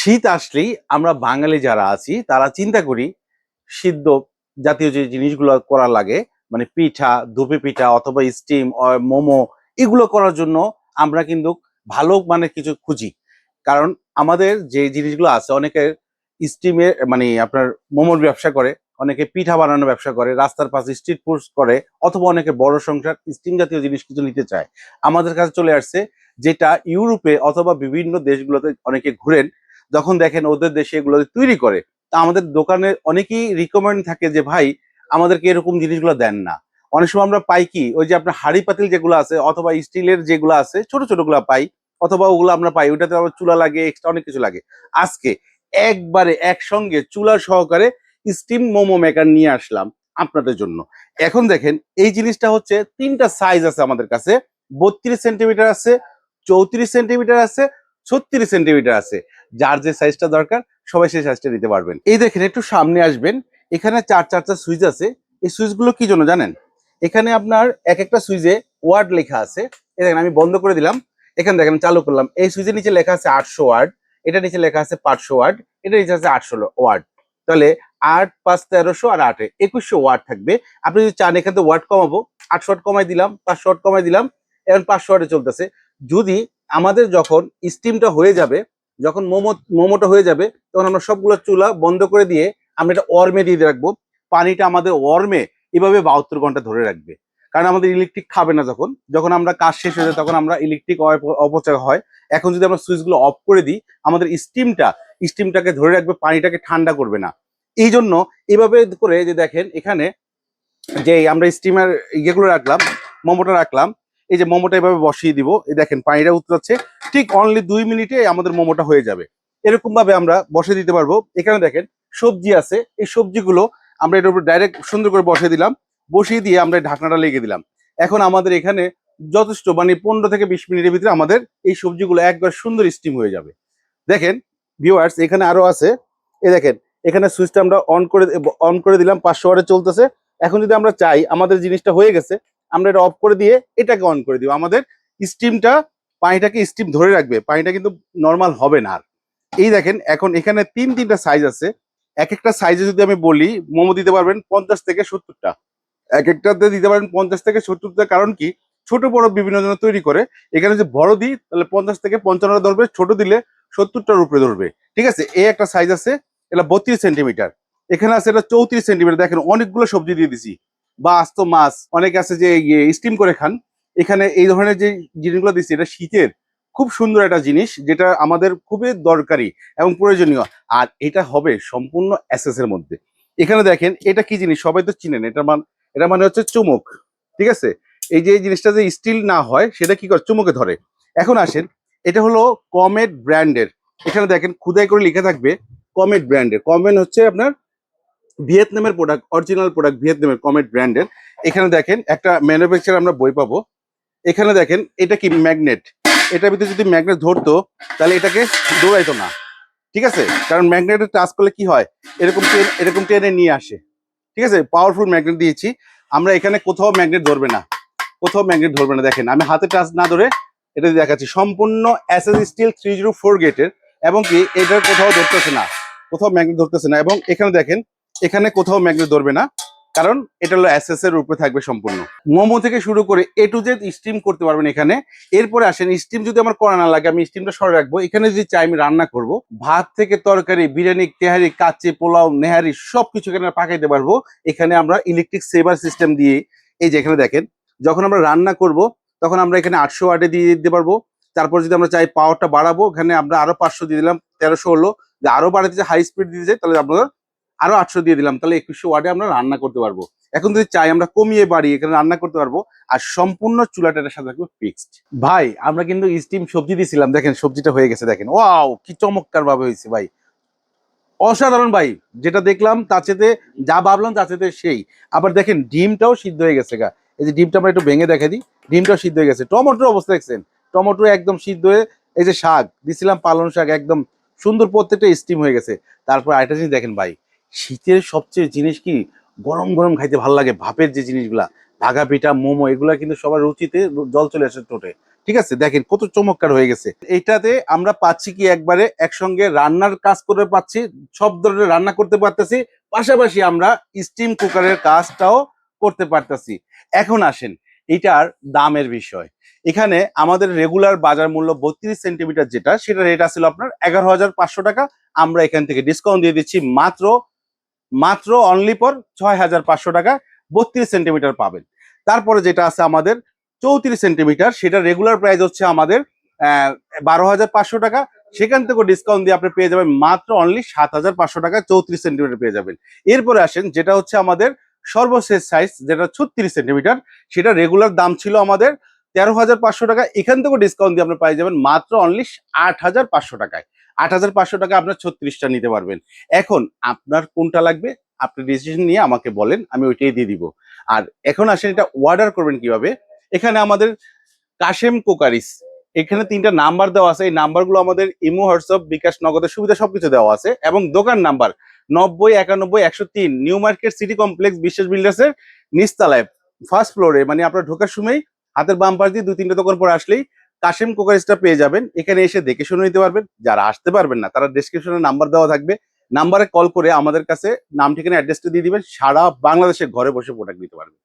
শীত আসলেই আমরা বাঙালি যারা আছি, তারা চিন্তা করি সিদ্ধ জাতীয় যে জিনিসগুলো করা লাগে মানে পিঠা, ধুপি পিঠা অথবা স্টিম মোমো, এগুলো করার জন্য আমরা কিন্তু ভালো মানে কিছু খুঁজি। কারণ আমাদের যে জিনিসগুলো আছে, অনেকে স্টিমে মানে আপনার মোমোর ব্যবসা করে, অনেকে পিঠা বানানোর ব্যবসা করে, রাস্তার পাশে স্ট্রিট ফুড করে, অথবা অনেকে বড় সংসার স্টিম জাতীয় জিনিস কিছু নিতে চায়। আমাদের কাছে চলে আসছে যেটা ইউরোপে অথবা বিভিন্ন দেশগুলোতে অনেকে ঘুরেন যখন দেখেন ওদের দেশে এগুলো তৈরি করে, তা আমাদের দোকানে অনেকেই রিকমেন্ড থাকে যে, ভাই, আমাদেরকে এরকম জিনিসগুলো দেন না। অনেক সময় আমরা পাই কি, ওই যে আপনার হাড়ি পাতিল যেগুলো আছে অথবা স্টিলের যেগুলো আছে, ছোট ছোটগুলা পাই, অথবা ওগুলো আমরা পাই ওটাতে আবার চুলা লাগে এক্সট্রা অনেক কিছু লাগে। আজকে একবারে একসঙ্গে চুলা সহকারে স্টিম মোমো মেকার নিয়ে আসলাম আপনাদের জন্য। এখন দেখেন, এই জিনিসটা হচ্ছে তিনটা সাইজ আছে আমাদের কাছে, বত্রিশ সেন্টিমিটার আছে, চৌত্রিশ সেন্টিমিটার আছে ছত্রিশ সেন্টিমিটার আছে। যার যে সাইজটা দরকার, সবাই সেই সাইজটা নিতে পারবেন। এই দেখেন, একটু সামনে আসবেন। এখানে চার, চারটা সুইচ আছে। এই সুইচগুলো কি জন্য জানেন? এখানে আপনার এক একটা সুইচে ওয়ার্ড লেখা আছে। এই দেখেন, আমি বন্ধ করে দিলাম। এখানে দেখেন চালু করলাম। এই সুইচের নিচে লেখা আছে আটশো ওয়ার্ড। এটা নিচে লেখা আছে পাঁচশো ওয়ার্ড। এটা নিচে আছে আটশো ওয়ার্ড। তাহলে আট, পাঁচ, তেরোশো আর আটে একুশশো ওয়ার্ড থাকবে। আপনি যদি চান, এখান থেকে ওয়ার্ড কমাবো। আটশো ওয়াট কমাই দিলাম, পাঁচশো ওয়াট কমাই দিলাম। এখন পাঁচশো ওয়ার্ডে চলতেছে। যদি আমাদের যখন স্টিমটা হয়ে যাবে, যখন মোমো, মোমোটা হয়ে যাবে, তখন আমরা সবগুলো চুলা বন্ধ করে দিয়ে আমরা এটা ওয়ার্মে দিয়ে রাখব। পানিটা আমাদের ওয়ার্মে এভাবে বাহাত্তর ঘণ্টা ধরে রাখবে। কারণ আমাদের ইলেকট্রিক খাবে না যখন। যখন আমরা কাজ শেষ হয়ে যায়, তখন আমরা ইলেকট্রিক অপচয় হয়। এখন যদি আমরা সুইচগুলো অফ করে দিই, আমাদের স্টিমটা স্টিমটাকে ধরে রাখবে, পানিটাকে ঠান্ডা করবে না। এই জন্য এভাবে করে যে দেখেন, এখানে যে আমরা স্টিমার ইয়েগুলো রাখলাম, মোমোটা রাখলাম এই যে মোমোটা এভাবে বসিয়ে দিব। এই দেখেন, পানিটা উতরাচ্ছে ঠিক অনলি দুই মিনিটে আমাদের মোমোটা হয়ে যাবে। এরকম ভাবে আমরা বসে দিতে পারব। এখানে দেখেন, সবজি আছে। এই সবজিগুলো আমরা এটার উপর ডাইরেক্ট সুন্দর করে বসিয়ে দিলাম। বসিয়ে দিয়ে আমরা ঢাকনাটা লেগে দিলাম। এখন আমাদের এখানে যথেষ্ট মানে পনেরো থেকে বিশ মিনিটের ভিতরে আমাদের এই সবজিগুলো একবার সুন্দর স্টিম হয়ে যাবে। দেখেন ভিউয়ার্স এখানে আরও আছে। এ দেখেন, এখানে সুইচটা আমরা অন করে অন করে দিলাম। পাঁচশো ওয়াটে চলতেছে। এখন যদি আমরা চাই, আমাদের জিনিসটা হয়ে গেছে আমরা এটা অফ করে দিয়ে এটাকে অন করে দিব। আমাদের স্টিমটা পানিটাকে স্টিম ধরে রাখবে। পানিটা কিন্তু নর্মাল হবে না আর। এই দেখেন, এখন এখানে তিন, তিনটা সাইজ আছে। এক একটা সাইজে যদি আমি বলি, মোমো দিতে পারবেন পঞ্চাশ থেকে সত্তরটা। এক একটাতে দিতে পারেন পঞ্চাশ থেকে সত্তরটা। কারণ কি? ছোট, বড় বিভিন্ন জন তৈরি করে। এখানে যে বড় দিই, তাহলে পঞ্চাশ থেকে পঞ্চান্নটা ধরবে। ছোট দিলে সত্তরটার উপরে ধরবে। ঠিক আছে? এই একটা সাইজ আছে। এটা বত্রিশ সেন্টিমিটার এখানে আছে এটা চৌত্রিশ সেন্টিমিটার দেখেন, অনেকগুলো সবজি দিয়ে দিছি। বা আস্ত মাছ, অনেকে আছে যে স্টিম করে খান। এখানে এই ধরনের যে জিনিসগুলো দিচ্ছি, এটা শীতের খুব সুন্দর একটা জিনিস, যেটা আমাদের খুবই দরকারি এবং প্রয়োজনীয়। আর এটা হবে সম্পূর্ণ অ্যাসেস এর মধ্যে। এখানে দেখেন, এটা কি জিনিস? সবাই তো চিনেন, এটা মান, এটা মানে হচ্ছে চুমুক, ঠিক আছে? এই যে জিনিসটা যে স্টিল না হয়, সেটা কি করে? চুমুকে ধরে। এখন আসেন, এটা হলো কমেট ব্র্যান্ডের এখানে দেখেন, খুদাই করে লিখে থাকবে কমেট ব্র্যান্ডের কমেন হচ্ছে আপনার ভিয়েতনামের প্রোডাক্ট অরিজিনাল প্রোডাক্ট ভিয়েতনামের কমেট ব্র্যান্ডের এখানে দেখেন একটা ম্যানুফ্যাকচার আমরা বই পাবো। এখানে দেখেন এটা কি ম্যাগনেট এটার ভিতরে যদি ম্যাগনেট ধরতো, তাহলে এটাকে দৌড়াইতো না। ঠিক আছে? কারণ ম্যাগনেটের টাচ করলে কি হয়? এরকম টেন এরকম টেনে নিয়ে আসে। ঠিক আছে? পাওয়ারফুল ম্যাগনেট দিয়েছি। আমরা এখানে কোথাও ম্যাগনেট ধরবে না। কোথাও ম্যাগনেট ধরবে না। দেখেন, আমি হাতে টাচ না ধরে এটা দেখাচ্ছি। সম্পূর্ণ SS steel three zero four গেটের এবং কি, এটার কোথাও ধরতেছে না। কোথাও ম্যাগনেট ধরতেছে না। এবং এখানে দেখেন এখানে কোথাও ম্যাগনেট ধরবে না, কারণ এটা হলো অ্যাসেস এর উপরে থাকবে সম্পূর্ণ। মোমো থেকে শুরু করে এ টু জেড স্টিম করতে পারবেন এখানে। এরপরে আসেন স্টিম যদি আমার করা না লাগে, আমি স্টিমটা সরে রাখব। এখানে যদি চাই আমি রান্না করব, ভাত থেকে তরকারি, বিরিয়ানি, তেহারি, কাচ্চি, পোলাও, নেহারি সবকিছু এখানে পাকাইতে পারব। এখানে আমরা ইলেকট্রিক সেভার সিস্টেম দিয়ে, এই যে এখানে দেখেন, যখন আমরা রান্না করব, তখন আমরা এখানে আটশো ওয়াটে দিয়ে দিতে পারব। তারপর যদি আমরা চাই পাওয়ারটা বাড়াবো, এখানে আমরা আরও পাঁচশো দিয়ে দিলাম, তেরোশো হলো। আরও বাড়াতে হাই স্পিড দিতে চাই, তাহলে আপনার আরও আটশো দিয়ে দিলাম, তাহলে একুশশো ওয়ার্ডে আমরা রান্না করতে পারব। এখন যদি চাই আমরা কমিয়ে বাড়ি এখানে রান্না করতে পারব, আর সম্পূর্ণ চুলাটা সাথে থাকবে ফিক্সড ভাই, আমরা কিন্তু স্টিম সবজি দিয়েছিলাম দেখেন সবজিটা হয়ে গেছে, দেখেন। ওয়াও, কি চমৎকার ভাবে হয়েছে, ভাই। অসাধারণ, ভাই, যেটা দেখলাম তার চেতে যা ভাবলাম তার চেতে সেই। আবার দেখেন, ডিমটাও সিদ্ধ হয়ে গেছে, গা। এই যে ডিমটা আমরা একটু ভেঙে দেখা দিই, ডিমটাও সিদ্ধ হয়ে গেছে। টমেটোর অবস্থা দেখছেন? টমেটো একদম সিদ্ধ হয়ে, এই যে শাক, দিছিলাম পালন শাক, একদম সুন্দর প্রত্যেকটা স্টিম হয়ে গেছে। তারপর আরেকটা জিনিস দেখেন, ভাই শীতের সবচেয়ে জিনিস কি? গরম গরম খাইতে ভালো লাগে। ভাপের যে জিনিসগুলা ভাগা পিঠা, মোমো, এগুলা কিন্তু সবার রুচিতে জল চলে আসে টোটে ঠিক আছে? দেখেন কত চমৎকার হয়ে গেছে। এইটাতে আমরা পাচ্ছি কি একবারে একসঙ্গে রান্নার কাজ করে পাচ্ছি, সব ধরনের রান্না করতে পারতেছি, পাশাপাশি আমরা স্টিম কুকারের কাজটাও করতে পারতেছি। এখন আসেন এটার দামের বিষয়। এখানে আমাদের রেগুলার বাজার মূল্য বত্রিশ সেন্টিমিটার যেটা সেটা রেট আছিল আপনার এগারো হাজার পাঁচশো টাকা। আমরা এখান থেকে ডিসকাউন্ট দিয়ে দিচ্ছি মাত্র মাত্র অনলি পর ছয় হাজার পাঁচশো টাকা, বত্রিশ সেন্টিমিটার পাবেন। তারপরে যেটা আছে আমাদের চৌত্রিশ সেন্টিমিটার সেটা রেগুলার প্রাইস হচ্ছে আমাদের বারো হাজার পাঁচশো টাকা। সেখান থেকেও ডিসকাউন্ট দিয়ে আপনি পেয়ে যাবেন মাত্র অনলি সাত হাজার পাঁচশো টাকা, চৌত্রিশ সেন্টিমিটার পেয়ে যাবেন। এরপরে আসেন, যেটা হচ্ছে আমাদের সর্বশেষ সাইজ যেটা ছত্রিশ সেন্টিমিটার সেটা রেগুলার দাম ছিল আমাদের তেরো হাজার পাঁচশো টাকা। এখান থেকেও ডিসকাউন্ট দিয়ে আপনি পেয়ে যাবেন মাত্র অনলি আট হাজার পাঁচশো টাকায়। আট হাজার পাঁচশো টাকা আপনার ছত্রিশটা নিতে পারবেন। এখন আপনার কোনটা লাগবে? আপনি ডিসিশন নিয়ে আমাকে বলেন, আমি ওইটাই দিয়ে দিব। আর এখন আসেন, এটা অর্ডার করবেন কীভাবে? এখানে আমাদের কাশেম কোকারিস, এখানে তিনটা নাম্বার দেওয়া আছে। এই নাম্বারগুলো আমাদের ইমো, হোয়াটসঅ্যাপ, বিকাশ নগদের সুবিধা সবকিছু দেওয়া আছে। এবং দোকান নাম্বার নব্বই, একানব্বই একশো তিন নিউ মার্কেট, সিটি কমপ্লেক্স, বিশ্বাস বিল্ডার্সের নিস্তালায় ফার্স্ট ফ্লোরে মানে আপনার ঢোকার সময়ই হাতের বাম পাশ দিয়ে দুই তিনটা দোকান পরে আসলেই কাশেম কোকারিসটা পেয়ে যাবেন। এখানে এসে দেখে শুনে নিতে পারবেন। যারা আসতে পারবেন না, তারা ডিসক্রিপশনে নাম্বার দেওয়া থাকবে। নাম্বারে কল করে আমাদের কাছে নাম, ঠিকানা অ্যাড্রেসটা দিয়ে দিবেন। সারা বাংলাদেশে ঘরে বসে প্রোডাক্ট নিতে পারবেন।